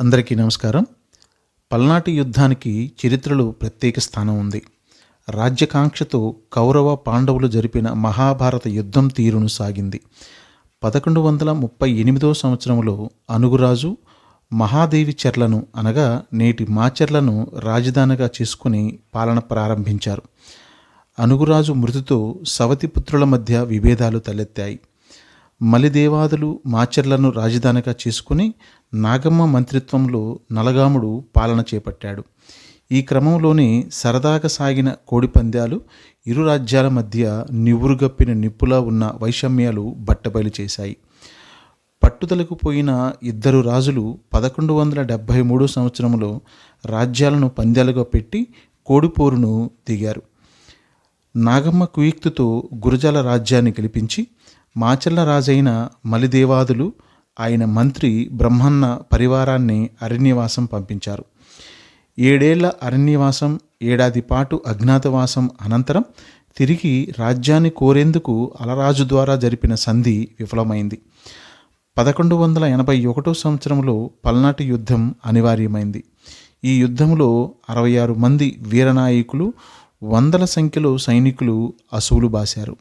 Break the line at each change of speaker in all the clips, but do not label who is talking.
అందరికీ నమస్కారం. పల్నాటి యుద్ధానికి చరిత్రలో ప్రత్యేక స్థానం ఉంది. రాజ్యకాంక్షతో కౌరవ పాండవులు జరిపిన మహాభారత యుద్ధం తీరును సాగింది. పదకొండు వందల ముప్పై ఎనిమిదో సంవత్సరంలో అనుగురాజు మహాదేవి చెర్లను అనగా నేటి మాచెర్లను రాజధానిగా చేసుకుని పాలన ప్రారంభించారు. అనుగురాజు మృతితో సవతిపుత్రుల మధ్య విభేదాలు తలెత్తాయి. మలిదేవాదులు మాచర్లను రాజధానిగా చేసుకుని నాగమ్మ మంత్రిత్వంలో నలగాముడు పాలన చేపట్టాడు. ఈ క్రమంలోనే సరదాగా సాగిన కోడిపంద్యాలు ఇరు రాజ్యాల మధ్య నివురుగప్పిన నిప్పులా ఉన్న వైషమ్యాలు బట్టబయలు చేశాయి. పట్టుదలకు పోయిన ఇద్దరు రాజులు పదకొండు వందల డెబ్భై మూడు సంవత్సరంలో రాజ్యాలను పందాలుగా పెట్టి కోడిపోరును దిగారు. నాగమ్మ కుయుక్తితో గురజాల రాజ్యాన్ని గెలిపించి మాచల్ల రాజైన మలిదేవాదులు ఆయన మంత్రి బ్రహ్మన్న పరివారాన్ని అరణ్యవాసం పంపించారు. ఏడేళ్ళ అరణ్యవాసం ఏడాది పాటు అజ్ఞాతవాసం అనంతరం తిరిగి రాజ్యాన్ని కోరేందుకు అలరాజు ద్వారా జరిపిన సంధి విఫలమైంది. పదకొండు వందల ఎనభై ఒకటో సంవత్సరంలో పల్నాటి యుద్ధం అనివార్యమైంది. ఈ యుద్ధంలో అరవై ఆరు మంది వీరనాయకులు వందల సంఖ్యలో సైనికులు అసువులు బాశారు.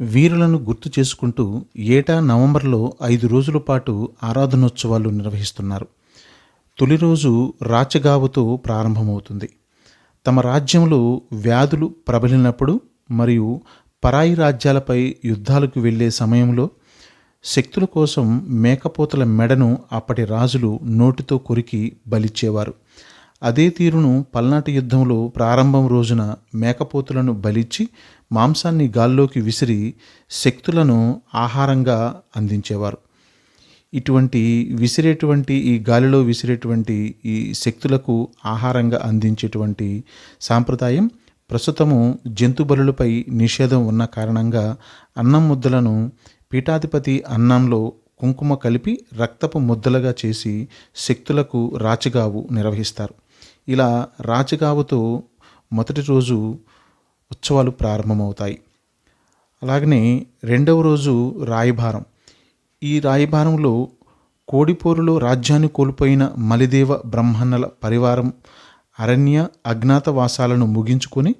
వీరులను గుర్తు చేసుకుంటూ ఏటా నవంబర్లో ఐదు రోజుల పాటు ఆరాధనోత్సవాలు నిర్వహిస్తున్నారు. తొలి రోజు రాచగావుతో ప్రారంభమవుతుంది. తమ రాజ్యంలో వ్యాధులు ప్రబలినప్పుడు మరియు పరాయి రాజ్యాలపై యుద్ధాలకు వెళ్ళే సమయంలో శక్తుల కోసం మేకపోతల మెడను అప్పటి రాజులు నోటితో కొరికి బలిచ్చేవారు. అదే తీరును పల్నాటి యుద్ధంలో ప్రారంభం రోజున మేకపోతులను బలిచ్చి మాంసాన్ని గాల్లోకి విసిరి శక్తులను ఆహారంగా అందించేవారు. ఇటువంటి విసిరేటువంటి ఈ గాలిలో విసిరేటువంటి ఈ శక్తులకు ఆహారంగా అందించేటువంటి సాంప్రదాయం ప్రస్తుతము జంతు బలులపై నిషేధం ఉన్న కారణంగా అన్నం ముద్దలను పీఠాధిపతి అన్నంలో కుంకుమ కలిపి రక్తపు ముద్దలుగా చేసి శక్తులకు రాచిగావు నిర్వహిస్తారు. ఇలా రాచగావుతో మొదటి రోజు ఉత్సవాలు ప్రారంభమవుతాయి. అలాగనే రెండవ రోజు రాయభారం ఈ రాయభారంలో కోడిపోరులో రాజ్యాన్ని కోల్పోయిన మలిదేవ బ్రహ్మన్నల పరివారం అరణ్య అజ్ఞాతవాసాలను ముగించుకొని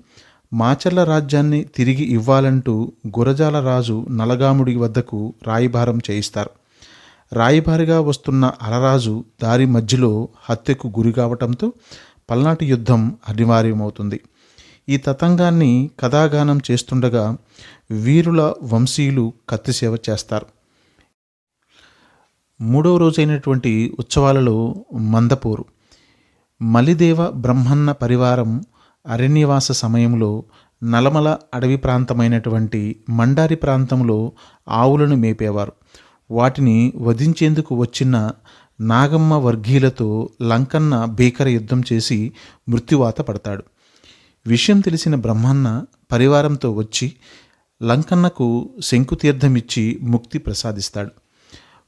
మాచర్ల రాజ్యాన్ని తిరిగి ఇవ్వాలంటూ గురజాల రాజు నలగాముడి వద్దకు రాయభారం చేయిస్తారు. రాయిభారిగా వస్తున్న అలరాజు దారి మధ్యలో హత్యకు గురి కావటంతో పల్నాటి యుద్ధం అనివార్యమవుతుంది. ఈ తతంగాన్ని కథాగానం చేస్తుండగా వీరుల వంశీయులు కత్తిసేవ చేస్తారు. మూడవ రోజైనటువంటి ఉత్సవాలలో మందపూరు. మలిదేవ బ్రహ్మన్న పరివారం అరణ్యవాస సమయంలో నలమల అడవి ప్రాంతమైనటువంటి మండారి ప్రాంతంలో ఆవులను మేపేవారు. వాటిని వధించేందుకు వచ్చిన నాగమ్మ వర్గీయులతో లంకన్న భీకర యుద్ధం చేసి మృత్యువాత పడతాడు. విషయం తెలిసిన బ్రహ్మన్న పరివారంతో వచ్చి లంకన్నకు శంకుతీర్థమిచ్చి ముక్తి ప్రసాదిస్తాడు.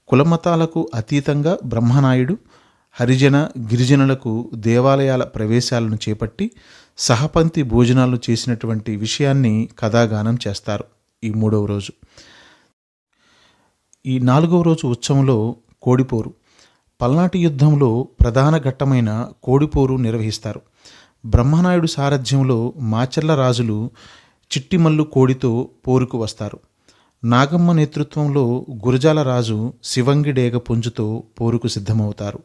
కులమతాలకు అతీతంగా బ్రహ్మనాయుడు హరిజన గిరిజనులకు దేవాలయాల ప్రవేశాలను చేపట్టి సహపంతి భోజనాలు చేసినటువంటి విషయాన్ని కథాగానం చేస్తారు ఈ మూడవ రోజు. ఈ నాలుగవ రోజు ఉత్సవంలో కోడిపోరు. పల్నాటి యుద్ధంలో ప్రధాన ఘట్టమైన కోడిపోరు నిర్వహిస్తారు. బ్రహ్మనాయుడు సారథ్యంలో మాచర్ల రాజులు చిట్టిమల్లు కోడితో పోరుకు వస్తారు. నాగమ్మ నేతృత్వంలో గురజాల రాజు శివంగి డేగ పుంజుతో పోరుకు సిద్ధమవుతారు.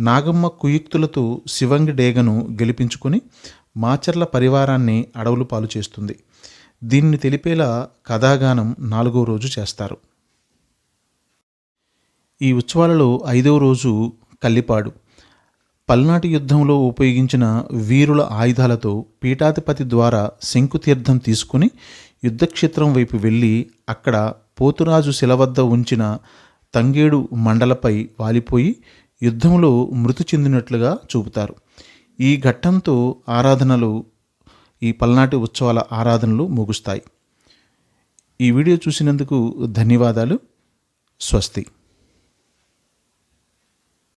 నాగమ్మ కుయుక్తులతో శివంగి డేగను గెలిపించుకొని మాచర్ల పరివారాన్ని అడవులు పాలు చేస్తుంది. దీన్ని తెలిపేలా కథాగానం నాలుగో రోజు చేస్తారు. ఈ ఉత్సవాలలో ఐదవ రోజు కల్లిపాడు. పల్నాటి యుద్ధంలో ఉపయోగించిన వీరుల ఆయుధాలతో పీఠాధిపతి ద్వారా శంకుతీర్థం తీసుకుని యుద్ధక్షేత్రం వైపు వెళ్ళి అక్కడ పోతురాజు శిల వద్ద ఉంచిన తంగేడు మండలపై వాలిపోయి యుద్ధంలో మృతి చెందినట్లుగా చూపుతారు. ఈ ఘట్టంతో ఆరాధనలు ఈ పల్నాటి ఉత్సవాల ఆరాధనలు ముగుస్తాయి. ఈ వీడియో చూసినందుకు ధన్యవాదాలు. స్వస్తి.